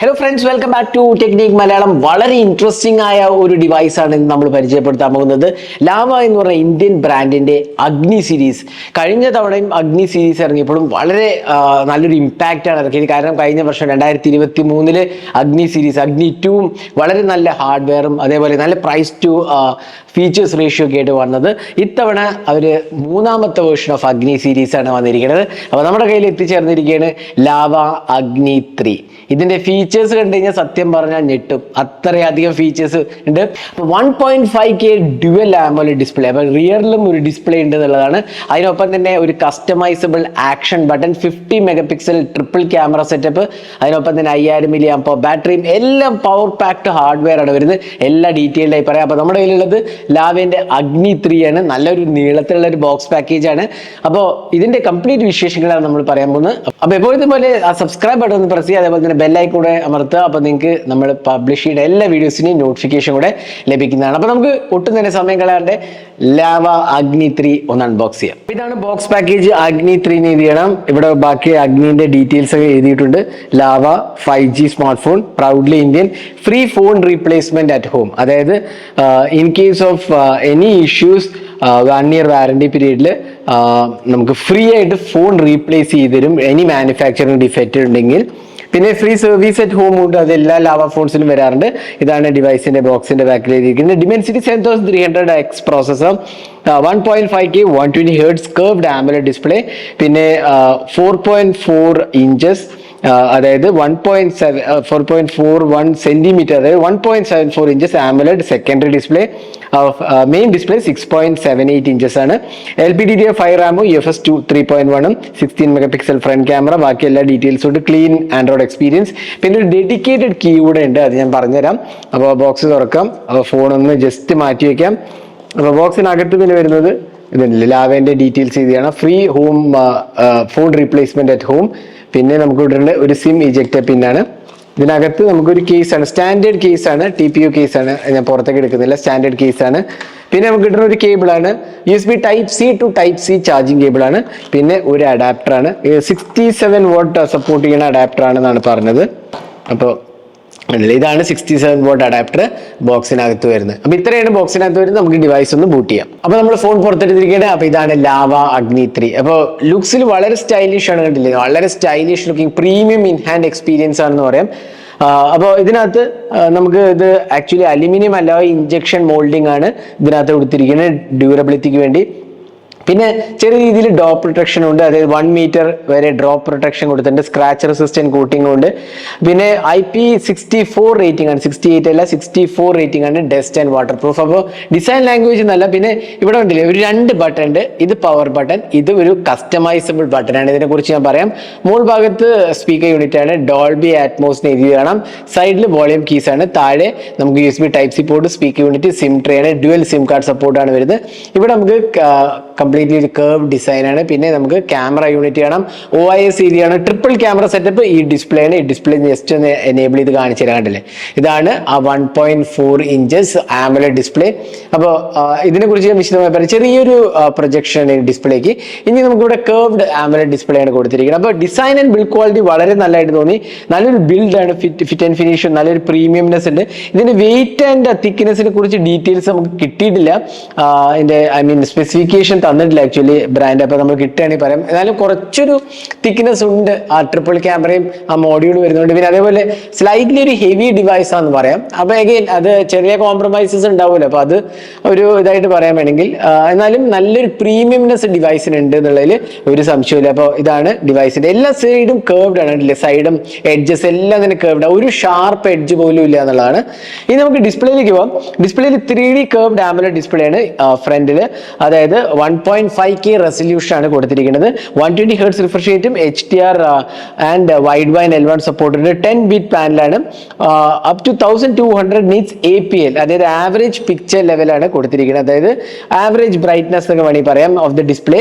Hello friends welcome back to technic Malayalam വളരെ interesting ആയ ഒരു ഡിവൈസ് ആണ് ഇന്ന് നമ്മൾ പരിചയപ്പെടുത്താൻ പോകുന്നത്. ലാവ എന്ന് പറഞ്ഞ ഇന്ത്യൻ ബ്രാൻഡിന്റെ അഗ്നി സീരീസ് കഴിഞ്ഞ തവണയും അഗ്നി സീരീസ് ഇറങ്ങിയപ്പോഴും വളരെ നല്ലൊരു ഇമ്പാക്റ്റ് ആണ് ഇറക്കിയത്. കാരണം കഴിഞ്ഞ വർഷം രണ്ടായിരത്തി ഇരുപത്തി മൂന്നിൽ അഗ്നി സീരീസ് അഗ്നി ടൂവും വളരെ നല്ല ഹാർഡ്വെയറും അതേപോലെ നല്ല പ്രൈസ് ടു ഫീച്ചേഴ്സ് റേഷ്യോ ഒക്കെ ആയിട്ട് വന്നത്. ഇത്തവണ അവർ മൂന്നാമത്തെ വേർഷൻ ഓഫ് അഗ്നി സീരീസ് ആണ് വന്നിരിക്കുന്നത്. അപ്പോൾ നമ്മുടെ കയ്യിൽ എത്തിച്ചേർന്നിരിക്കുകയാണ് ലാവ അഗ്നി ത്രീ ഇതിന്റെ ഫീച്ചേഴ്സ് കണ്ടു കഴിഞ്ഞാൽ സത്യം പറഞ്ഞാൽ ഞെട്ടും. അത്രയധികം ഫീച്ചേഴ്സ് ഉണ്ട്. One point five K dual AMOLED display അപ്പൊ റിയറിലും ഒരു ഡിസ്പ്ലേ ഉണ്ട് എന്നുള്ളതാണ്. അതിനൊപ്പം തന്നെ ഒരു customizable action button fifty mega pixel triple camera setup അതിനൊപ്പം തന്നെ അയ്യായിരം മില്ലി ആമ്പോ ബാറ്ററിയും എല്ലാം പവർ പാക്ഡ് ഹാർഡ്വെയർ ആണ് വരുന്നത്. എല്ലാ ഡീറ്റെയിൽഡായി പറയാം. അപ്പൊ നമ്മുടെ കയ്യിലുള്ളത് ലാവേന്റെ അഗ്നി ത്രീ ആണ്. നല്ലൊരു നീളത്തിലുള്ള ഒരു ബോക്സ് പാക്കേജ് ആണ്. അപ്പോൾ ഇതിന്റെ കംപ്ലീറ്റ് വിശേഷങ്ങളാണ് നമ്മൾ പറയാൻ പോകുന്നത്. അപ്പൊ എപ്പോഴത്തെ പോലെ ആ സബ്സ്ക്രൈബ് ബട്ടൺ ഒന്ന് പ്രസ് ചെയ്യുക അതേപോലെ തന്നെ ബെല്ലായി കൂടെ അമർത്തുക. അപ്പൊ നിങ്ങൾക്ക് നമ്മൾ പബ്ലിഷ് ചെയ്ത എല്ലാ വീഡിയോസിനെയും നോട്ടിഫിക്കേഷൻ കൂടെ ലഭിക്കുന്നതാണ്. അപ്പൊ നമുക്ക് ഒട്ടും തന്നെ സമയം കളയാണ്ട് ലാവ അഗ്നി ത്രീ ഒന്ന് അൺബോക്സ് ചെയ്യാം. ഇതാണ് ബോക്സ് പാക്കേജ് അഗ്നി ത്രീ എഴുതി ചെയ്യണം. ഇവിടെ ബാക്കി അഗ്നിന്റെ ഡീറ്റെയിൽസ് ഒക്കെ എഴുതിയിട്ടുണ്ട്. Lava five G smart phone proudly Indian free phone replacement at home അതായത് in case of any issues one year warranty പീരീഡിൽ നമുക്ക് ഫ്രീ ആയിട്ട് ഫോൺ റീപ്ലേസ് ചെയ്ത് തരും എനി മാനുഫാക്ചറിങ് ഡിഫക്റ്റ് ഉണ്ടെങ്കിൽ. പിന്നെ ഫ്രീ സർവീസ് അറ്റ് ഹോം ഉണ്ട്. അത് എല്ലാ ലാവ ഫോൺസിലും വരാറുണ്ട്. ഇതാണ് ഡിവൈസിന്റെ ബോക്സിന്റെ ബാക്കിൽ എഴുതിയിരിക്കുന്നത് Dimensity seven thousand three hundred X processor one point five K one twenty hertz curve ഡാമിലെ ഡിസ്പ്ലേ പിന്നെ ഫോർ പോയിന്റ് ഫോർ ഇഞ്ചസ് അതായത് one point seven four point four one centimetre അതായത് one point seven four inches AMOLED secondary display main display six point seven eight inches ആണ്. L P D D five റാമും U F S two three point വണ്ണും sixteen mega pixel front camera ബാക്കി എല്ലാ ഡീറ്റെയിൽസും ഉണ്ട്. Clean Android experience പിന്നെ ഒരു dedicated key കൂടെ ഉണ്ട് അത് ഞാൻ പറഞ്ഞുതരാം. അപ്പോൾ ബോക്സ് തുറക്കാം. അപ്പോൾ ഫോൺ ഒന്ന് ജസ്റ്റ് മാറ്റി വയ്ക്കാം അപ്പോൾ ബോക്സിനകത്ത് പിന്നെ വരുന്നത് ഇതുണ്ട് ലാവേന്റെ ഡീറ്റെയിൽസ് ചെയ്താണ് free home phone replacement at home പിന്നെ നമുക്ക് ഇവിടെ ഒരു സിം ഇജക്റ്റ് പിന്നാണ് ഇതിനകത്ത് നമുക്കൊരു കേസാണ് സ്റ്റാൻഡേർഡ് കേസാണ് ടി പി യു കേസാണ് ഞാൻ പുറത്തേക്ക് എടുക്കുന്നില്ല. സ്റ്റാൻഡേർഡ് കേസാണ് പിന്നെ നമുക്ക് കിട്ടുന്ന ഒരു കേബിളാണ് U S B type C to type C charging കേബിളാണ് പിന്നെ ഒരു അഡാപ്റ്ററാണ് സിക്സ്റ്റി സെവൻ വോട്ട് സപ്പോർട്ട് ചെയ്യുന്ന അഡാപ്റ്റർ ആണെന്നാണ് പറഞ്ഞത്. അപ്പോൾ അതിൽ ഇതാണ് സിക്സ്റ്റി സെവൻ വോട്ട് അഡാപ്റ്റർ ബോക്സിനകത്ത് വരുന്നത്. അപ്പൊ ഇത്രയാണ് ബോക്സിനകത്ത് വരുന്നത്. നമുക്ക് ഡിവൈസ് ഒന്ന് ബൂട്ട് ചെയ്യാം. അപ്പോൾ നമ്മൾ ഫോൺ പുറത്തെടുത്തിരിക്കുകയാണ് അപ്പോൾ ഇതാണ് ലാവ അഗ്നി ത്രീ. അപ്പോൾ ലുക്സിൽ വളരെ സ്റ്റൈലിഷ് ആണ് കണ്ടില്ലേ? വളരെ stylish looking premium in hand experience ആണെന്ന് പറയാം. അപ്പോൾ ഇതിനകത്ത് നമുക്ക് ഇത് ആക്ച്വലി അലുമിനിയം അല്ലാതെ ഇഞ്ചക്ഷൻ മോൾഡിംഗ് ആണ് ഇതിനകത്ത് കൊടുത്തിരിക്കുന്നത്. ഡ്യൂറബിലിറ്റിക്ക് വേണ്ടി. പിന്നെ ചെറിയ രീതിയിൽ ഡ്രോപ്പ് പ്രൊട്ടക്ഷൻ ഉണ്ട്. അതായത് വൺ മീറ്റർ വരെ ഡ്രോപ്പ് പ്രൊട്ടക്ഷൻ കൊടുത്തിട്ടുണ്ട്. സ്ക്രാച്ച് റെസിസ്റ്റന്റ് കോട്ടിംഗ് ഉണ്ട്. പിന്നെ I P sixty four rating ആണ്. സിക്സ്റ്റി എയ്റ്റ് അല്ല സിക്സ്റ്റി ഫോർ റേറ്റിംഗ് ആണ് ഡസ്റ്റ് ആൻഡ് വാട്ടർ പ്രൂഫ് അപ്പോൾ ഡിസൈൻ ലാംഗ്വേജ് എന്നല്ല പിന്നെ ഇവിടെ ഉണ്ടല്ലേ ഒരു രണ്ട് ബട്ടൺ ഉണ്ട്. ഇത് പവർ ബട്ടൺ ഇത് ഒരു കസ്റ്റമൈസബിൾ ബട്ടൺ ആണ്. ഇതിനെക്കുറിച്ച് ഞാൻ പറയാം. മുകൾ ഭാഗത്ത് സ്പീക്കർ യൂണിറ്റ് ആണ്. ഡോൾബി ആറ്റ്മോസിന് എഴുതി കാണാം സൈഡിൽ വോളിയം കീസ് ആണ്. താഴെ നമുക്ക് U S B type C port speaker unit sim tray ആണ്. ഡ്യുവൽ സിം കാർഡ് സപ്പോർട്ടാണ് വരുന്നത്. ഇവിടെ നമുക്ക് കംപ്ലീറ്റ്ലി ഒരു കേർവ് ഡിസൈൻ ആണ്. പിന്നെ നമുക്ക് ക്യാമറ യൂണിറ്റ് കാണാം ഒ ഐ എസ് ആണ്. ട്രിപ്പിൾ ക്യാമറ സെറ്റപ്പ് ഈ ഡിസ്പ്ലേ ആണ്. ഈ ഡിസ്പ്ലേ ജസ്റ്റ് ഒന്ന് എനേബിൾ ചെയ്ത് കാണിച്ചു തരാൻ കണ്ടില്ലേ? ഇതാണ് ആ one point four inches AMOLED display അപ്പോൾ ഇതിനെ കുറിച്ച് ഞാൻ വിശദമായി പറയാം. ചെറിയൊരു പ്രൊജക്ഷൻ ഡിസ്പ്ലേക്ക് ഇനി നമുക്കിവിടെ കേർവ്ഡ് ആമല ഡിസ്പ്ലേ ആണ് കൊടുത്തിരിക്കുന്നത്. അപ്പോൾ ഡിസൈൻ ആൻഡ് ബിൽഡ് ക്വാളിറ്റി വളരെ നല്ലതായിട്ട് തോന്നി. നല്ലൊരു ബിൽഡാണ് ഫിറ്റ് ഫിറ്റ് ആൻഡ് ഫിനിഷ് നല്ലൊരു പ്രീമിയംനെസ് ഉണ്ട്. ഇതിന്റെ വെയിറ്റ് ആൻഡ് തിക്നെസ്സിനെ കുറിച്ച് ഡീറ്റെയിൽസ് നമുക്ക് കിട്ടിയിട്ടില്ല. അതിന്റെ ഐ മീൻ സ്പെസിഫിക്കേഷൻ തന്നിട്ടില്ല. ആക്ച്വലി ബ്രാൻഡ് അപ്പോൾ നമ്മൾ കിട്ടുകയാണെങ്കിൽ പറയാം. എന്നാലും കുറച്ചൊരു തിക്നെസ് ഉണ്ട് ആ ട്രിപ്പിൾ ക്യാമറയും ആ മോഡ്യൂൾ വരുന്നുണ്ട്. പിന്നെ അതേപോലെ സ്ലൈറ്റ്ലി ഒരു ഹെവി ഡിവൈസ് ആണെന്ന് പറയാം. അപ്പോൾ അഗെയിൻ അത് ചെറിയ കോംപ്രമൈസസ് ഉണ്ടാവുമല്ലോ. അപ്പോൾ അത് ഒരു ഇതായിട്ട് പറയാൻ വേണമെങ്കിൽ എന്നാലും നല്ലൊരു പ്രീമിയംനെസ് ഡിവൈസിന് ഉണ്ട് എന്നുള്ളതിൽ ഒരു സംശയമില്ല അപ്പോൾ ഇതാണ് ഡിവൈസിന്റെ എല്ലാ സൈഡും കേർവ്ഡ് ആണ് കണ്ടില്ലേ? സൈഡും എഡ്ജസ് എല്ലാം തന്നെ കേർവ്ഡ് ഒരു ഷാർപ്പ് എഡ്ജ് പോലും ഇല്ല എന്നുള്ളതാണ്. ഇനി നമുക്ക് ഡിസ്പ്ലേയിലേക്ക് പോകാം ഡിസ്പ്ലേയിൽ ത്രീ ഡി കേർവ്ഡ് ഡാമിലെ ഡിസ്പ്ലേ ആണ് ഫ്രണ്ടിൽ അതായത് one point five K resolution ആണ് കൊടുത്തിരിക്കുന്നത്. One twenty hertz refresh H T R and Widevine L one support ten bit പാനലാണ് up to thousand two hundred nits A P L അതായത് average picture ലെവലാണ് കൊടുത്തിരിക്കുന്നത്. അതായത് average brightness എന്നൊക്കെ വേണമെങ്കിൽ പറയാം. Of the display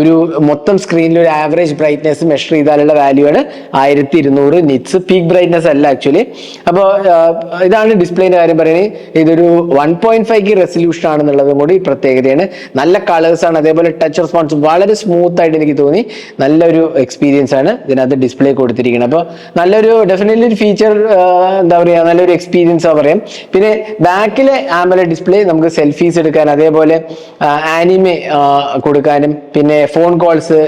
ഒരു മൊത്തം സ്ക്രീനിൽ ഒരു ആവറേജ് ബ്രൈറ്റ്നസ് മെഷർ ചെയ്താലുള്ള വാല്യൂ ആണ് ആയിരത്തി ഇരുന്നൂറ് നിറ്റ്സ് പീക്ക് ബ്രൈറ്റ്നസ് അല്ല ആക്ച്വലി അപ്പോൾ ഇതാണ് ഡിസ്പ്ലേന്റെ കാര്യം പറയുന്നത്. ഇതൊരു one point five K resolution ആണെന്നുള്ളതും കൂടി പ്രത്യേകതയാണ്. നല്ല കളേഴ്സ് ആണ് അതേപോലെ ടച്ച് റെസ്പോൺസ് വളരെ സ്മൂത്ത് ആയിട്ട് എനിക്ക് തോന്നി. നല്ലൊരു എക്സ്പീരിയൻസ് ആണ് ഇതിനകത്ത് ഡിസ്പ്ലേ കൊടുത്തിരിക്കുന്നത്. അപ്പോൾ നല്ലൊരു ഡെഫിനറ്റ്ലി ഒരു ഫീച്ചർ എന്താ പറയുക നല്ലൊരു എക്സ്പീരിയൻസ് ആ പറയാം. പിന്നെ ബാക്കിലെ ആമല ഡിസ്പ്ലേ നമുക്ക് സെൽഫീസ് എടുക്കാൻ അതേപോലെ ആനിമെ കൊടുക്കാനും പിന്നെ ഫോൺ കോൾസ്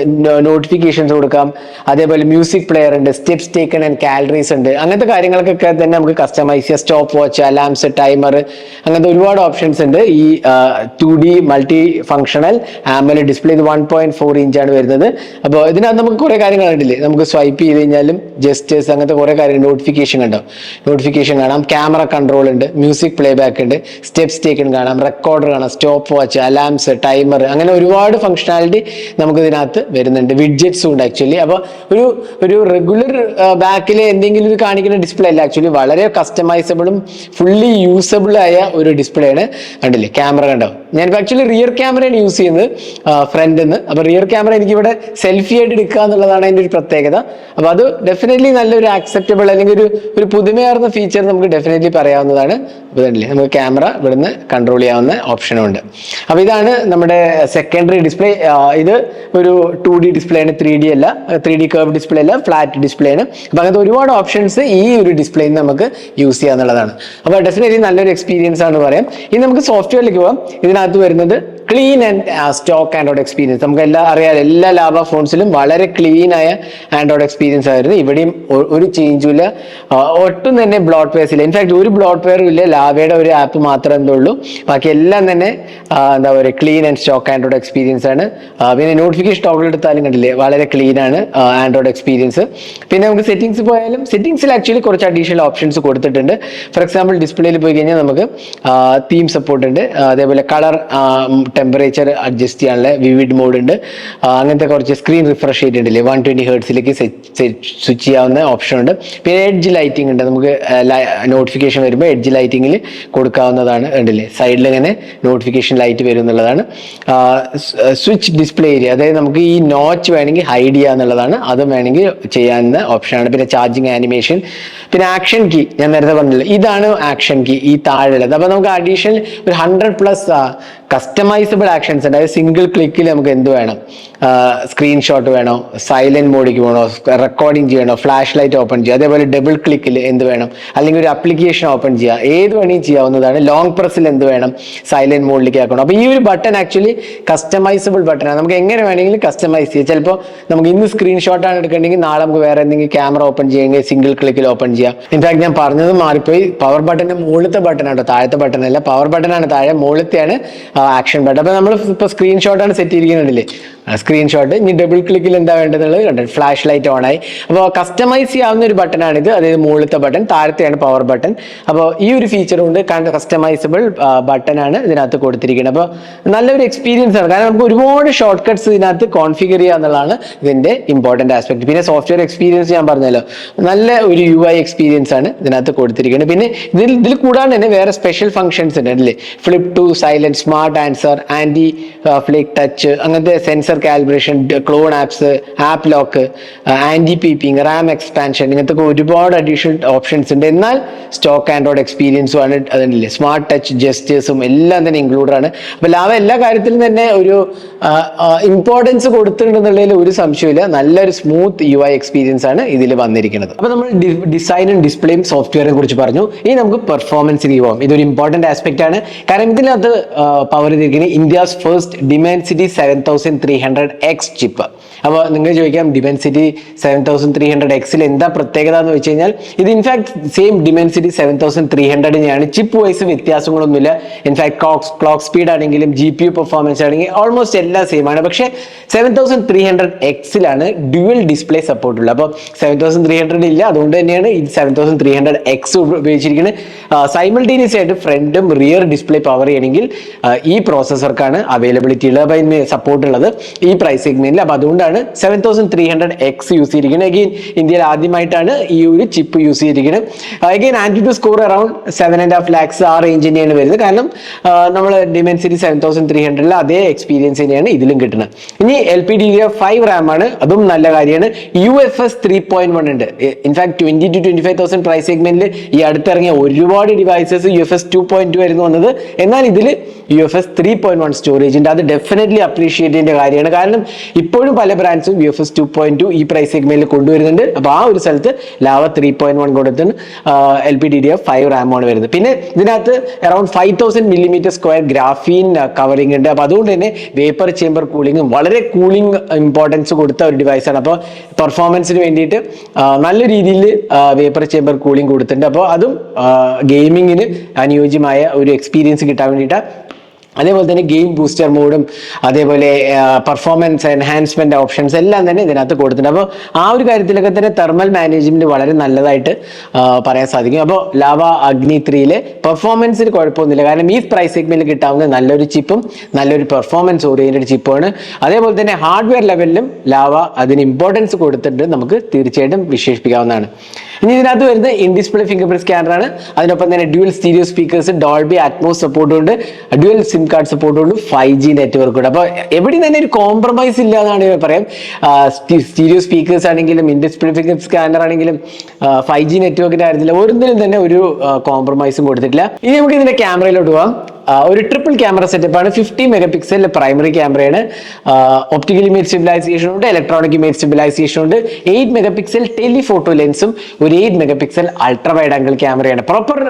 നോട്ടിഫിക്കേഷൻസ് കൊടുക്കാം. അതേപോലെ മ്യൂസിക് പ്ലെയർ ഉണ്ട് സ്റ്റെപ്സ് ടേക്കൺ ആൻഡ് കാലറീസ് ഉണ്ട്. അങ്ങനത്തെ കാര്യങ്ങൾക്കൊക്കെ തന്നെ നമുക്ക് കസ്റ്റമൈസ് ചെയ്യാം. സ്റ്റോപ്പ് വാച്ച് അലാംസ് ടൈമർ അങ്ങനത്തെ ഒരുപാട് ഓപ്ഷൻസ് ഉണ്ട്. ഈ ടു ഡി മൾട്ടി ഫങ്ഷണൽ ആംബല ഡിസ്പ്ലേ ഇത് വൺ പോയിന്റ് ഫോർ ഇഞ്ചാണ് വരുന്നത്. അപ്പോൾ ഇതിനകത്ത് നമുക്ക് കുറേ കാര്യങ്ങൾ കണ്ടില്ലേ നമുക്ക് സ്വൈപ്പ് ചെയ്ത് കഴിഞ്ഞാലും ജസ്റ്റേഴ്സ് അങ്ങനത്തെ കുറേ കാര്യങ്ങൾ നോട്ടിഫിക്കേഷൻ കണ്ടോ? നോട്ടിഫിക്കേഷൻ കാണാം. ക്യാമറ കൺട്രോൾ ഉണ്ട്. മ്യൂസിക് പ്ലേ ബാക്ക് ഉണ്ട്. സ്റ്റെപ്സ് ടേക്കൺ കാണാം. റെക്കോർഡർ കാണാം. സ്റ്റോപ്പ് വാച്ച് അലാംസ് ടൈമർ അങ്ങനെ ഒരുപാട് ഫംഗ്ഷനാലിറ്റി നമുക്ക് ഇതിനകത്ത് വരുന്നുണ്ട്. വിഡ്ജറ്റ്സും ഉണ്ട് ആക്ച്വലി അപ്പോൾ ഒരു ഒരു റെഗുലർ ബാക്കിൽ എന്തെങ്കിലും ഒരു കാണിക്കുന്ന ഡിസ്പ്ലേ അല്ല. ആക്ച്വലി വളരെ കസ്റ്റമൈസബിളും ഫുള്ളി യൂസബിൾ ആയ ഒരു ഡിസ്പ്ലേ ആണ് കണ്ടില്ലേ? ക്യാമറ കണ്ടോ? ഞാൻ ആക്ച്വലി റിയർ ക്യാമറയാണ് യൂസ് ചെയ്യുന്നത്. ഫ്രണ്ട് നിന്ന് അപ്പോൾ റിയർ ക്യാമറ എനിക്ക് ഇവിടെ സെൽഫി ആയിട്ട് എടുക്കുക എന്നുള്ളതാണ് അതിന്റെ ഒരു പ്രത്യേകത. അപ്പോൾ അത് ഡെഫിനറ്റ്ലി നല്ലൊരു ആക്സെപ്റ്റബിൾ അല്ലെങ്കിൽ ഒരു ഒരു പുതുമയാർന്ന ഫീച്ചർ നമുക്ക് ഡെഫിനറ്റ്ലി പറയാവുന്നതാണ്. അപ്പോൾ നമുക്ക് ക്യാമറ ഇവിടുന്ന് കൺട്രോൾ ചെയ്യാവുന്ന ഓപ്ഷനും ഉണ്ട്. അപ്പോൾ ഇതാണ് നമ്മുടെ സെക്കൻഡറി ഡിസ്പ്ലേ ഇത് ഒരു ടു ഡി ഡിസ്പ്ലേ ആണ് ത്രീ ഡി അല്ല. ത്രീ ഡി കർവ് ഡിസ്പ്ലേ അല്ല ഫ്ലാറ്റ് ഡിസ്പ്ലേ ആണ്. അപ്പോൾ അങ്ങനത്തെ ഒരുപാട് ഓപ്ഷൻസ് ഈ ഒരു ഡിസ്പ്ലേയിൽ നമുക്ക് യൂസ് ചെയ്യാന്നുള്ളതാണ്. അപ്പോൾ ഡെഫിനറ്റ്ലി നല്ലൊരു എക്സ്പീരിയൻസ് ആണ് പറയാം. ഇനി നമുക്ക് സോഫ്റ്റ്വെയറിലേക്ക് പോകാം ഇതിനകത്ത് വരുന്നത് clean and stock Android experience നമുക്ക് എല്ലാ അറിയാം എല്ലാ ലാബ ഫോൺസിലും വളരെ ക്ലീൻ ആയ ആൻഡ്രോയിഡ് എക്സ്പീരിയൻസ് ആയിരുന്നു. ഇവിടെയും ഒരു ചേഞ്ചും ഇല്ല. ഒട്ടും തന്നെ ബ്ലോട്ട് വെയർസ് ഇല്ല ഇൻഫാക്ട് ഒരു ബ്ലോട്ട് വെയറും ഇല്ല. ലാവയുടെ ഒരു ആപ്പ് മാത്രമേ ഉള്ളൂ. ബാക്കി എല്ലാം തന്നെ എന്താ പറയുക clean and stock Android experience ആണ്. പിന്നെ നോട്ടിഫിക്കേഷൻ ടോക്കൾ എടുത്താലും കണ്ടില്ലേ വളരെ ക്ലീൻ ആണ് ആൻഡ്രോയിഡ് എക്സ്പീരിയൻസ് പിന്നെ നമുക്ക് സെറ്റിംഗ്സ് പോയാലും സെറ്റിംഗ്സിൽ ആക്ച്വലി കുറച്ച് അഡീഷണൽ ഓപ്ഷൻസ് കൊടുത്തിട്ടുണ്ട്. ഫോർ എക്സാമ്പിൾ ഡിസ്പ്ലേയിൽ പോയി കഴിഞ്ഞാൽ നമുക്ക് തീം സപ്പോർട്ട് ഉണ്ട്. അതേപോലെ കളർ ടെമ്പറേച്ചർ അഡ്ജസ്റ്റ് ചെയ്യാനുള്ള വിവിഡ് മോഡ് ഉണ്ട്. അങ്ങനത്തെ കുറച്ച് സ്ക്രീൻ റിഫ്രഷ് ചെയ്തിട്ടില്ലേ? വൺ ട്വന്റി ഹേർട്സിലേക്ക് സ്വിച്ച് ചെയ്യാവുന്ന ഓപ്ഷൻ ഉണ്ട്. പിന്നെ എഡ്ജ് ലൈറ്റിംഗ് ഉണ്ട്. നമുക്ക് നോട്ടിഫിക്കേഷൻ വരുമ്പോൾ എഡ്ജ് ലൈറ്റിങ്ങിൽ കൊടുക്കാവുന്നതാണ് ഉണ്ടല്ലേ സൈഡിൽ ഇങ്ങനെ നോട്ടിഫിക്കേഷൻ ലൈറ്റ് വരും എന്നുള്ളതാണ്. സ്വിച്ച് ഡിസ്പ്ലേ ഏരിയ അതായത് നമുക്ക് ഈ നോച്ച് വേണമെങ്കിൽ ഹൈഡ് ചെയ്യുക എന്നുള്ളതാണ്. അതും വേണമെങ്കിൽ ചെയ്യാവുന്ന ഓപ്ഷനാണ് പിന്നെ ചാർജിങ് ആനിമേഷൻ പിന്നെ ആക്ഷൻ കീ ഞാൻ നേരത്തെ പറഞ്ഞില്ല? ഇതാണ് ആക്ഷൻ കീ ഈ താഴെയുള്ളത്. അപ്പോൾ നമുക്ക് അഡീഷണൽ ഒരു ഹൺഡ്രഡ് പ്ലസ് കസ്റ്റമൈസബിൾ ആക്ഷൻസ് അതായത് സിംഗിൾ ക്ലിക്കിൽ നമുക്ക് എന്ത് വേണം? സ്ക്രീൻഷോട്ട് വേണോ? സൈലന്റ് മോഡിക്ക് വേണോ? റെക്കോർഡിംഗ് ചെയ്യണോ? ഫ്ലാഷ് ലൈറ്റ് ഓപ്പൺ ചെയ്യുക. അതേപോലെ ഡബിൾ ക്ലിക്കിൽ എന്ത് വേണം? അല്ലെങ്കിൽ ഒരു അപ്ലിക്കേഷൻ ഓപ്പൺ ചെയ്യുക. ഏത് വേണമെങ്കിൽ ചെയ്യാവുന്നതാണ്. ലോങ് പ്രസ്സിൽ എന്ത് വേണം? സൈലന്റ് മോഡിലേക്ക് ആക്കണം അപ്പോൾ ഈ ഒരു ബട്ടൺ ആക്ച്വലി കസ്റ്റമൈസബിൾ ബട്ടണാണ് നമുക്ക് എങ്ങനെ വേണമെങ്കിലും കസ്റ്റമൈസ് ചെയ്യാം. ചിലപ്പോൾ നമുക്ക് ഇന്ന് സ്ക്രീൻഷോട്ടാണ് എടുക്കേണ്ടെങ്കിൽ നാളെ നമുക്ക് വേറെ എന്തെങ്കിലും ക്യാമറ ഓപ്പൺ ചെയ്യുമെങ്കിൽ സിംഗിൾ ക്ലിക്കിൽ ഓപ്പൺ ചെയ്യാം. ഇൻഫാക്ട് ഞാൻ പറഞ്ഞത് മാറിപ്പോയി. പവർ ബട്ടന്റെ മുകളിലത്തെ ബട്ടൺ ആണ് താഴത്തെ ബട്ടൺ അല്ല. പവർ ബട്ടൺ ആണ് താഴെ മുകളിലത്തെയാണ് ആക്ഷൻ ബട്ടൺ അപ്പോൾ നമ്മൾ ഇപ്പോൾ സ്ക്രീൻഷോട്ടാണ് സെറ്റ് ചെയ്തിരിക്കുന്നുണ്ടല്ലേ? സ്ക്രീൻഷോട്ട് ഇനി ഡബിൾ ക്ലിക്കിൽ എന്താ വേണ്ടതെന്നുള്ളത് കണ്ടു? ഫ്ലാഷ് ലൈറ്റ് ഓൺ ആയി. അപ്പോൾ കസ്റ്റമൈസ് ചെയ്യാവുന്ന ഒരു ബട്ടണാണിത് അതായത് മുകളിലത്തെ ബട്ടൺ താഴത്തെയാണ് പവർ ബട്ടൺ അപ്പോൾ ഈ ഒരു ഫീച്ചർ കൊണ്ട് കസ്റ്റമൈസബിൾ ബട്ടൺ ആണ് ഇതിനകത്ത് കൊടുത്തിരിക്കുന്നത്. അപ്പോൾ നല്ലൊരു എക്സ്പീരിയൻസ് ആണ്. കാരണം നമുക്ക് ഒരുപാട് ഷോർട്ട് കട്ട്സ് ഇതിനകത്ത് കോൺഫിഗർ ചെയ്യുക എന്നുള്ളതാണ് ഇതിന്റെ ഇമ്പോർട്ടന്റ് ആസ്പെക്ട് പിന്നെ സോഫ്റ്റ്വെയർ എക്സ്പീരിയൻസ് ഞാൻ പറഞ്ഞല്ലോ. നല്ല ഒരു യു ഐ എക്സ്പീരിയൻസ് ആണ് ഇതിനകത്ത് കൊടുത്തിരിക്കുന്നത്. പിന്നെ ഇതിൽ ഇതിൽ കൂടാണ്ട് തന്നെ വേറെ സ്പെഷ്യൽ ഫംഗ്ഷൻസ് ഉണ്ട്. അല്ലേ flip to silence smart answer anti flick touch അങ്ങനത്തെ sensor calibration clone apps app lock anti peeping RAM expansion ഇങ്ങനത്തെ ഒരുപാട് അഡീഷണൽ ഓപ്ഷൻസ് ഉണ്ട്. എന്നാൽ സ്റ്റോക്ക് ആൻഡ്രോയിഡ് എക്സ്പീരിയൻസും ആണ് അതിന്റെ സ്മാർട്ട് ടച്ച് ജസ്റ്റേഴ്സും എല്ലാം തന്നെ ഇൻക്ലൂഡഡ് ആണ്. അപ്പോൾ ലാവ എല്ലാ കാര്യത്തിലും തന്നെ ഒരു ഇമ്പോർട്ടൻസ് കൊടുത്തിട്ടുണ്ടെന്നുള്ളതിൽ ഒരു സംശയമില്ല നല്ലൊരു സ്മൂത്ത് യു ഐ എക്സ്പീരിയൻസ് ആണ് ഇതിൽ വന്നിരിക്കുന്നത്. അപ്പോൾ നമ്മൾ ഡിസൈനും ഡിസ്പ്ലേയും സോഫ്റ്റ്വെയറിനെ കുറിച്ച് പറഞ്ഞു. ഇനി നമുക്ക് പെർഫോമൻസ് പോകാം ഇതൊരു ഇമ്പോർട്ടന്റ് ആസ്പെക്റ്റ് ആണ്. കാരണം ഇതിനകത്ത് പവർ ചെയ്തിരിക്കുന്നത് India's first Dimensity seven thousand three hundred X chip അപ്പോൾ നിങ്ങൾ ചോദിക്കാം Dimensity seven thousand three hundred എക്സിൽ എന്താ പ്രത്യേകത എന്ന് വെച്ച് കഴിഞ്ഞാൽ ഇത് in fact same Dimensity seven thousand three ഹൺഡ്രഡിനെയാണ് chip wise വ്യത്യാസങ്ങളൊന്നുമില്ല. In fact clock clock speed ആണെങ്കിലും ജി പി യു പെർഫോമൻസ് ആണെങ്കിൽ ഓൾമോസ്റ്റ് എല്ലാം സെയിം ആണ്. പക്ഷേ സെവൻ തൗസൻഡ് ത്രീ ഹൺഡ്രഡ് എക്സിലാണ് ഡ്യുവൽ ഡിസ്പ്ലേ സപ്പോർട്ട് ഉള്ളത്. അപ്പോൾ സെവൻ തൗസൻഡ് ത്രീ ഹൺഡ്രഡ് ഇല്ല അതുകൊണ്ട് തന്നെയാണ് ഈ seven thousand three hundred X ഉപയോഗിച്ചിരിക്കുന്നത്. സൈമിൾട്ടേനിയസ് ആയിട്ട് ഫ്രണ്ടും റിയർ ഡിസ്പ്ലേ പവർ ചെയ്യണമെങ്കിൽ ഈ പ്രോസസ്സർക്കാണ് അവൈലബിലിറ്റി ഉള്ളത് അപ്പോൾ സപ്പോർട്ട് ഉള്ളത് ഈ പ്രൈസ് സെഗ്മെന്റിൽ അപ്പോൾ അതുകൊണ്ടാണ് ചിപ്പാണ് seven thousand three hundred X use ചെയ്തിരിക്കുന്നത്. അഗെയിൻ ഇന്ത്യയിൽ ആദ്യമായിട്ടാണ് ഈ ഒരു ചിപ്പ് യൂസ് ചെയ്തിരിക്കുന്നത്. Again AnTuTu score around seven and half lakhs ആ റേഞ്ച് തന്നെയാണ് വരുന്നത്. കാരണം നമ്മൾ ഡിമെൻസിറ്റി സെവൻ തൗസൻഡ് ത്രീ ഹൺഡ്രഡിൽ അതേ എക്സ്പീരിയൻസ് തന്നെയാണ് ഇതിലും കിട്ടുന്നത്. ഇനി L P D D five RAM ആണ്. അതും നല്ല കാര്യമാണ്. U F S three point one ഉണ്ട്. In fact twenty to twenty five thousand price സെഗ്മെന്റിൽ ഈ അടുത്തിറങ്ങിയ ഒരുപാട് devices U F S two point two ആയിരുന്നു വന്നത്. എന്നാൽ ഇതിൽ U F S three point one storage ഉണ്ട്. അത് ഡെഫിനറ്റ്ലി അപ്രീഷിയേറ്റ് ചെയ്യേണ്ട കാര്യമാണ്. കാരണം ഇപ്പോഴും പല ബ്രാൻഡ്സും U F S two point two ഈ പ്രൈസ് സെഗ്മെന്റിൽ കൊണ്ടുവരുന്നുണ്ട്. അപ്പോൾ ആ ഒരു സ്ഥലത്ത് lava three point one കൊടുത്തിന് L P D D F five റാമാണ് വരുന്നത്. പിന്നെ ഇതിനകത്ത് around five thousand millimetre square graphene covering ഉണ്ട്. അപ്പോൾ അതുകൊണ്ട് തന്നെ വേപ്പർ ചേമ്പർ കൂളിംഗും വളരെ കൂളിംഗ് ഇമ്പോർട്ടൻസ് കൊടുത്ത ഒരു ഡിവൈസാണ് അപ്പോൾ പെർഫോമൻസിന് വേണ്ടിയിട്ട് നല്ല രീതിയിൽ വേപ്പർ ചേമ്പർ കൂളിംഗ് കൊടുത്തിട്ടുണ്ട്. അപ്പോൾ അതും ഗെയിമിങ്ങിന് അനുയോജ്യമായ ഒരു എക്സ്പീരിയൻസ് കിട്ടാൻ വേണ്ടിയിട്ട് അതേപോലെ തന്നെ ഗെയിം ബൂസ്റ്റർ മോഡും അതേപോലെ പെർഫോമൻസ് എൻഹാൻസ്മെന്റ് ഓപ്ഷൻസ് എല്ലാം തന്നെ ഇതിനകത്ത് കൊടുത്തിട്ടുണ്ട്. അപ്പോൾ ആ ഒരു കാര്യത്തിലൊക്കെ തന്നെ തെർമൽ മാനേജ്മെന്റ് വളരെ നല്ലതായിട്ട് പറയാൻ സാധിക്കും. അപ്പോൾ ലാവ അഗ്നി ത്രീയിലെ പെർഫോമൻസിന് കുഴപ്പമൊന്നുമില്ല. കാരണം ഈ പ്രൈസ് സെഗ്മെന്റിൽ കിട്ടാവുന്ന നല്ലൊരു ചിപ്പും നല്ലൊരു പെർഫോമൻസ് ഓറിയന്റഡ് ചിപ്പാണ് അതേപോലെ തന്നെ ഹാർഡ്വെയർ ലെവലിലും ലാവ അതിന് ഇമ്പോർട്ടൻസ് കൊടുത്തിട്ട് നമുക്ക് തീർച്ചയായിട്ടും വിശേഷിപ്പിക്കാവുന്നതാണ്. ഇനി ഇതിനകത്ത് വരുന്നത് in display finger print scanner ആണ്. അതിനൊപ്പം തന്നെ dual stereo speakers Dolby Atmos സപ്പോർട്ടും ഉണ്ട്. ഡ്യുവൽ സിം കാർഡ് സപ്പോർട്ടും ഉണ്ട്. ഫൈവ് ജി നെറ്റ്വർക്ക് ഉണ്ട്. അപ്പോൾ എവിടെയും തന്നെ ഒരു കോംപ്രമൈസ് ഇല്ല എന്നാണ് പറയാം. സ്റ്റീരിയോ സ്പീക്കേഴ്സ് ആണെങ്കിലും ഇൻ ഡിസ്പ്ലേ ഫിംഗർ സ്കാനർ ആണെങ്കിലും ഫൈവ് ജി നെറ്റ്വർക്കിന്റെ കാര്യത്തിൽ ഒരിക്കലും തന്നെ ഒരു കോംപ്രമൈസും കൊടുത്തിട്ടില്ല. ഇനി നമുക്ക് ഇതിന്റെ ക്യാമറയിലോട്ട് പോവാം. ഒരു ട്രിപ്പിൾ ക്യാമറ സെറ്റപ്പ് ആണ്. ഫിഫ്റ്റി മെഗാ പിക്സൽ പ്രൈമറി ക്യാമറയാണ് ഒപ്റ്റിക്കൽ ഇമേജ് സ്റ്റെബിലൈസേഷൻ ഉണ്ട് ഇലക്ട്രോണിക് ഇമേജ് സ്റ്റെബിലൈസേഷൻ ഉണ്ട്. എയ്റ്റ് മെഗാ പിക്സൽ ടെലിഫോട്ടോ ലെൻസും ഒരു eight megapixel ultra wide angle ക്യാമറയാണ് പ്രോപ്പർ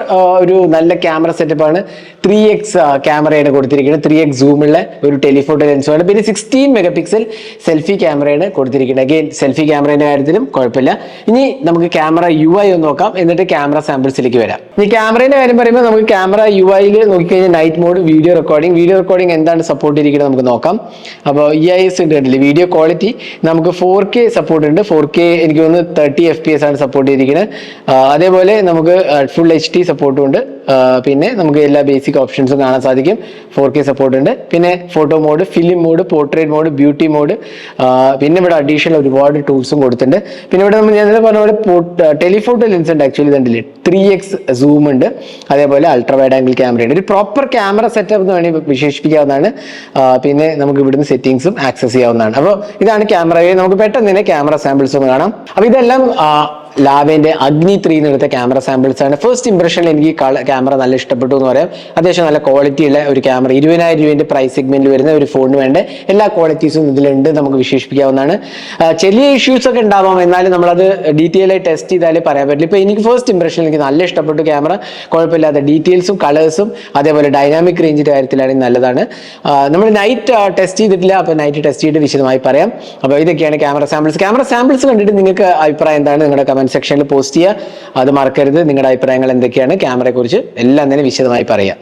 ഒരു നല്ല ക്യാമറ സെറ്റപ്പ് ആണ്. ത്രീ എക്സ് ക്യാമറയാണ് കൊടുത്തിരിക്കുന്നത്. ത്രീ എക്സ് സൂമുള്ള ഒരു ടെലിഫോട്ടോ ലെൻസുമാണ് പിന്നെ സിക്സ്റ്റീൻ മെഗാ പിക്സൽ സെൽഫി ക്യാമറയാണ് കൊടുത്തിരിക്കുന്നത്. അഗെയിൻ സെൽഫി ക്യാമറയുടെ കാര്യത്തിലും കുഴപ്പമില്ല. ഇനി നമുക്ക് ക്യാമറ യു ഐ ഒന്ന് നോക്കാം. എന്നിട്ട് ക്യാമറ സാമ്പിൾസിലേക്ക് വരാം. ഇനി ക്യാമറയുടെ കാര്യം പറയുമ്പോൾ നമുക്ക് ക്യാമറ യു ഐയിൽ നോക്കിക്കഴിഞ്ഞാൽ night mode video recording video recording എന്താണ് സപ്പോർട്ട് ചെയ്തിരിക്കുന്നത് നമുക്ക് നോക്കാം. അപ്പോൾ ഇ ഐ എസ് ഉണ്ട് വീഡിയോ ക്വാളിറ്റി നമുക്ക് ഫോർ കെ സപ്പോർട്ട് ഉണ്ട്. ഫോർ കെ എനിക്ക് തോന്നുന്നു തേർട്ടി എഫ് പി എസ് ആണ് സപ്പോർട്ട് ചെയ്തിരിക്കുന്നത്. അതേപോലെ നമുക്ക് ഫുൾ എച്ച് ഡി സപ്പോർട്ടും ഉണ്ട്. പിന്നെ നമുക്ക് എല്ലാ ബേസിക് ഓപ്ഷൻസും കാണാൻ സാധിക്കും. ഫോർ കെ സപ്പോർട്ട് ഉണ്ട്. പിന്നെ photo mode film mode portrait mode beauty mode പിന്നെ ഇവിടെ അഡീഷണൽ ഒരുപാട് ടൂൾസും കൊടുത്തിട്ടുണ്ട്. പിന്നെ ഇവിടെ നമ്മൾ ഞാൻ പറഞ്ഞ പോലെ ടെലിഫോട്ടോ ലെൻസ് ഉണ്ട്. ആക്ച്വലി ഇതുണ്ടല്ലേ? ത്രീ എക്സ് സൂം ഉണ്ട്. അതേപോലെ അൾട്രാ വൈഡ് ആംഗിൾ ക്യാമറ ഉണ്ട്. ഒരു പ്രോപ്പർ ക്യാമറ സെറ്റപ്പ് എന്ന് വേണമെങ്കിൽ വിശേഷിപ്പിക്കാവുന്നതാണ്. പിന്നെ നമുക്ക് ഇവിടുന്ന് സെറ്റിംഗ്സും ആക്സസ് ചെയ്യാവുന്നതാണ്. അപ്പോൾ ഇതാണ് ക്യാമറ നമുക്ക് പെട്ടെന്ന് തന്നെ ക്യാമറ സാമ്പിൾസ് കാണാം. അപ്പോൾ ഇതെല്ലാം ലാവേന്റെ അഗ്നി ത്രീ എന്നെടുത്ത ക്യാമറ സാമ്പിൾസ് ആണ്. ഫസ്റ്റ് ഇംപ്രഷനിൽ എനിക്ക് ക്യാമറ നല്ല ഇഷ്ടപ്പെട്ടു എന്ന് പറയാം. അത്യാവശ്യം നല്ല ക്വാളിറ്റി ഉള്ള ഒരു ക്യാമറ ഇരുപതിനായിരം രൂപയുടെ പ്രൈസ് സെഗ്മെന്റ് വരുന്ന ഒരു ഫോണിന് വേണ്ട. എല്ലാ ക്വാളിറ്റീസും ഇതിലുണ്ട്. നമുക്ക് വിശേഷിപ്പിക്കാവുന്നതാണ്. ചെറിയ ഇഷ്യൂസ് ഒക്കെ ഉണ്ടാവാം. എന്നാലും നമ്മളത് ഡീറ്റെയിൽ ആയി ടെസ്റ്റ് ചെയ്താലേ പറയാൻ പറ്റില്ല. ഇപ്പൊ എനിക്ക് ഫസ്റ്റ് ഇംപ്രഷൻ എനിക്ക് നല്ല ഇഷ്ടപ്പെട്ടു ക്യാമറ കുഴപ്പമില്ലാത്ത ഡീറ്റെയിൽസും കളേഴ്സും അതേപോലെ ഡൈനാമിക് റേഞ്ചിന്റെ കാര്യത്തിലാണെങ്കിൽ നല്ലതാണ്. നമ്മൾ നൈറ്റ് ടെസ്റ്റ് ചെയ്തിട്ടില്ല. അപ്പൊ നൈറ്റ് ടെസ്റ്റ് ചെയ്തിട്ട് വിശദമായി പറയാം. അപ്പോൾ ഇതൊക്കെയാണ് ക്യാമറ സാമ്പിൾസ് ക്യാമറ സാമ്പിൾസ് കണ്ടിട്ട് നിങ്ങൾക്ക് അഭിപ്രായം എന്താണ്? നിങ്ങളുടെ കമന്റ് സെക്ഷനിൽ പോസ്റ്റ് ചെയ്യുക അത് മറക്കരുത്. നിങ്ങളുടെ അഭിപ്രായങ്ങൾ എന്തൊക്കെയാണ്? ക്യാമറയെക്കുറിച്ച് എല്ലാം തന്നെ വിശദമായി പറയുക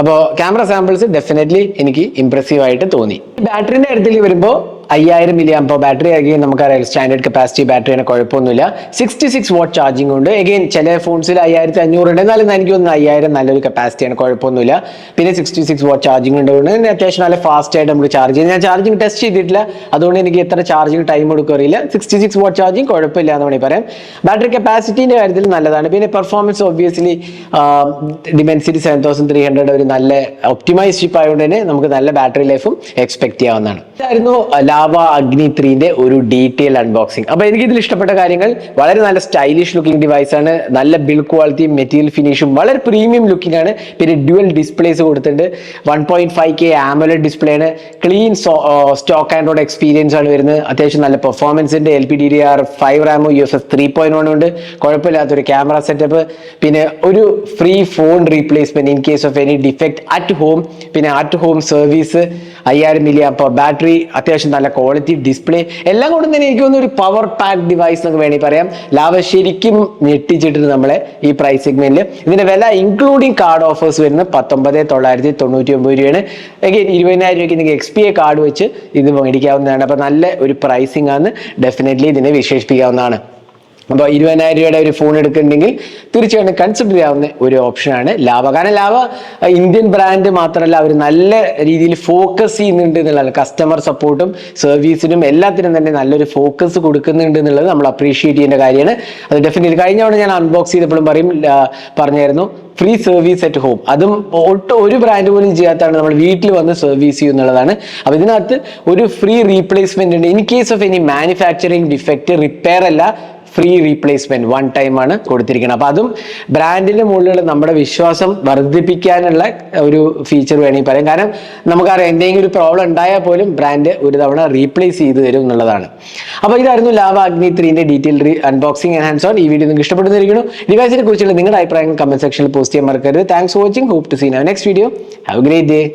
അപ്പോൾ ക്യാമറ സാമ്പിൾസ് ഡെഫിനറ്റ്ലി എനിക്ക് ഇമ്പ്രസീവ് ആയിട്ട് തോന്നി. ബാറ്ററിന്റെ കാര്യത്തിൽ വരുമ്പോൾ അയ്യായിരം മില്ലി അമ്പോ ബാറ്ററി അഗെയിൻ നമുക്കറിയാം സ്റ്റാൻഡേർഡ് കപ്പാസിറ്റി ബാറ്ററിയാണ് കുഴപ്പമൊന്നുമില്ല. സിക്സ്റ്റി സിക്സ് വാട്ട് ചാർജിംഗ് ഉണ്ട്. അഗെയിൻ ചില ഫോൺസിൽ അയ്യായിരത്തി അഞ്ഞൂറ് ഉണ്ട്. എന്നാലും എനിക്ക് തോന്നുന്നു അയ്യായിരം നല്ലൊരു കപ്പാസിറ്റിയാണ് കുഴപ്പമൊന്നുമില്ല. പിന്നെ സിക്സ്റ്റി സിക്സ് വാട്ട് ചാർജിംഗ് ഉണ്ട് അത്യാവശ്യം നല്ല ഫാസ്റ്റ് ആയിട്ട് നമുക്ക് ചാർജ് ചെയ്യാം ഞാൻ ചാർജിങ് ടെസ്റ്റ് ചെയ്തിട്ടില്ല. അതുകൊണ്ട് എനിക്ക് എത്ര ചാർജിങ് ടൈം എടുക്കും അറിയില്ല. സിക്സ്റ്റി സിക്സ് വാട്ട് ചാർജിങ് കുഴപ്പമില്ല എന്ന് വേണമെങ്കിൽ പറയാം. ബാറ്ററി കപ്പാസിറ്റിന്റെ കാര്യത്തിൽ നല്ലതാണ്. പിന്നെ performance obviously Dimensity seven thousand three hundred ഒരു നല്ല ഒപ്റ്റിമൈസ് ചിപ്പ് ആയതുകൊണ്ട് തന്നെ നമുക്ക് നല്ല ബാറ്ററി ലൈഫും എക്സ്പെക്ട് ചെയ്യാവുന്നതാണ്. ഇതായിരുന്നു ലാവ അഗ്നി ത്രീന്റെ ഒരു ഡീറ്റെയിൽ അൺബോക്സിംഗ് അപ്പൊ എനിക്ക് ഇതിൽ ഇഷ്ടപ്പെട്ട കാര്യങ്ങൾ വളരെ നല്ല സ്റ്റൈലിഷ് ലുക്കിംഗ് ഡിവൈസ് ആണ്. നല്ല ബിൽഡ് ക്വാളിറ്റിയും മെറ്റീരിയൽ ഫിനിഷും വളരെ പ്രീമിയം ലുക്കിംഗ് ആണ്. പിന്നെ ഡ്യുവൽ ഡിസ്പ്ലേസ് കൊടുത്തിട്ടുണ്ട്. One point five K AMOLED display ആണ്. ക്ലീൻ സ്റ്റോക്ക് ആൻഡ്രോയിഡ് എക്സ്പീരിയൻസ് ആണ് വരുന്നത്. അത്യാവശ്യം നല്ല പെർഫോമൻസിന്റെ L P D D R five റാമോ U S S three point one ഉണ്ട്. കുഴപ്പമില്ലാത്തൊരു ക്യാമറ സെറ്റപ്പ് പിന്നെ ഒരു free phone replacement in case of any defect at home പിന്നെ അറ്റ് ഹോം സർവീസ് അയ്യായിരം മില്ലി അപ്പോൾ ബാറ്ററി അത്യാവശ്യം നല്ല ക്വാളിറ്റി ഡിസ്പ്ലേ എല്ലാം കൊണ്ടും തന്നെ എനിക്ക് തോന്നുന്നു ഒരു പവർ പാക്ക് ഡിവൈസ് എന്നൊക്കെ വേണമെങ്കിൽ പറയാം. ലാവ ശരിക്കും ഞെട്ടിച്ചിട്ടുണ്ട് നമ്മളെ ഈ പ്രൈസ് സെഗ്മെന്റിൽ ഇതിന്റെ വില ഇൻക്ലൂഡിംഗ് കാർഡ് ഓഫേഴ്സ് വരുന്നത് പത്തൊമ്പത് തൊള്ളായിരത്തി തൊണ്ണൂറ്റി ഒമ്പത് രൂപയാണ്. again ഇരുപതിനായിരം രൂപയ്ക്ക് നിങ്ങൾക്ക് എക്സ് പി എ കാർഡ് വെച്ച് ഇത് മേടിക്കാവുന്നതാണ്. അപ്പോൾ നല്ല ഒരു പ്രൈസിംഗ് ആണ്. ഡെഫിനറ്റ്ലി ഇതിനെ വിശേഷിപ്പിക്കാവുന്നതാണ്. അപ്പോൾ ഇരുപതിനായിരം രൂപയുടെ ഒരു ഫോൺ എടുക്കുന്നുണ്ടെങ്കിൽ തീർച്ചയായിട്ടും കൺസിഡർ ചെയ്യാവുന്ന ഒരു ഓപ്ഷനാണ് ലാഭ. കാരണം ലാഭ ഇന്ത്യൻ ബ്രാൻഡ് മാത്രമല്ല അവർ നല്ല രീതിയിൽ ഫോക്കസ് ചെയ്യുന്നുണ്ട് എന്നുള്ളതാണ്. കസ്റ്റമർ സപ്പോർട്ടും സർവീസിനും എല്ലാത്തിനും തന്നെ നല്ലൊരു ഫോക്കസ് കൊടുക്കുന്നുണ്ട് എന്നുള്ളത് നമ്മൾ അപ്രീഷിയേറ്റ് ചെയ്യേണ്ട കാര്യമാണ്. അത് ഡെഫിനറ്റ്ലി കഴിഞ്ഞ തവണ ഞാൻ അൺബോക്സ് ചെയ്തപ്പോഴും പറയും പറഞ്ഞായിരുന്നു. ഫ്രീ സർവീസ് അറ്റ് ഹോം അതും ഒട്ടും ഒരു ബ്രാൻഡ് പോലും ചെയ്യാത്തതാണ് നമ്മൾ വീട്ടിൽ വന്ന് സർവീസ് ചെയ്യും അപ്പോൾ ഇതിനകത്ത് ഒരു ഫ്രീ റീപ്ലേസ്മെന്റ് ഉണ്ട്. In case of any manufacturing defect repair അല്ല ഫ്രീ റീപ്ലേസ്മെന്റ് വൺ ടൈം ആണ് കൊടുത്തിരിക്കുന്നത്. അപ്പൊ അതും ബ്രാൻഡിന്റെ മുകളിലുള്ള നമ്മുടെ വിശ്വാസം വർദ്ധിപ്പിക്കാനുള്ള ഒരു ഫീച്ചർ വേണമെങ്കിൽ പറയാം. കാരണം നമുക്കറിയാം എന്തെങ്കിലും ഒരു പ്രോബ്ലം ഉണ്ടായാൽ പോലും ബ്രാൻഡ് ഒരു തവണ റീപ്ലേസ് ചെയ്ത് തരും എന്നുള്ളതാണ്. അപ്പോൾ ഇതായിരുന്നു lava Agni ത്രീന്റെ detail unboxing and hands on ഈ വീഡിയോ നിങ്ങൾക്ക് ഇഷ്ടപ്പെടുന്നിരിക്കുന്നു ഡിവൈസിനെ കുറിച്ചുള്ള നിങ്ങളുടെ അഭിപ്രായങ്ങൾ കമന്റ് സെക്ഷനിൽ പോസ്റ്റ് ചെയ്യാൻ മറക്കരുത്. Thanks for watching hope to see next video have great day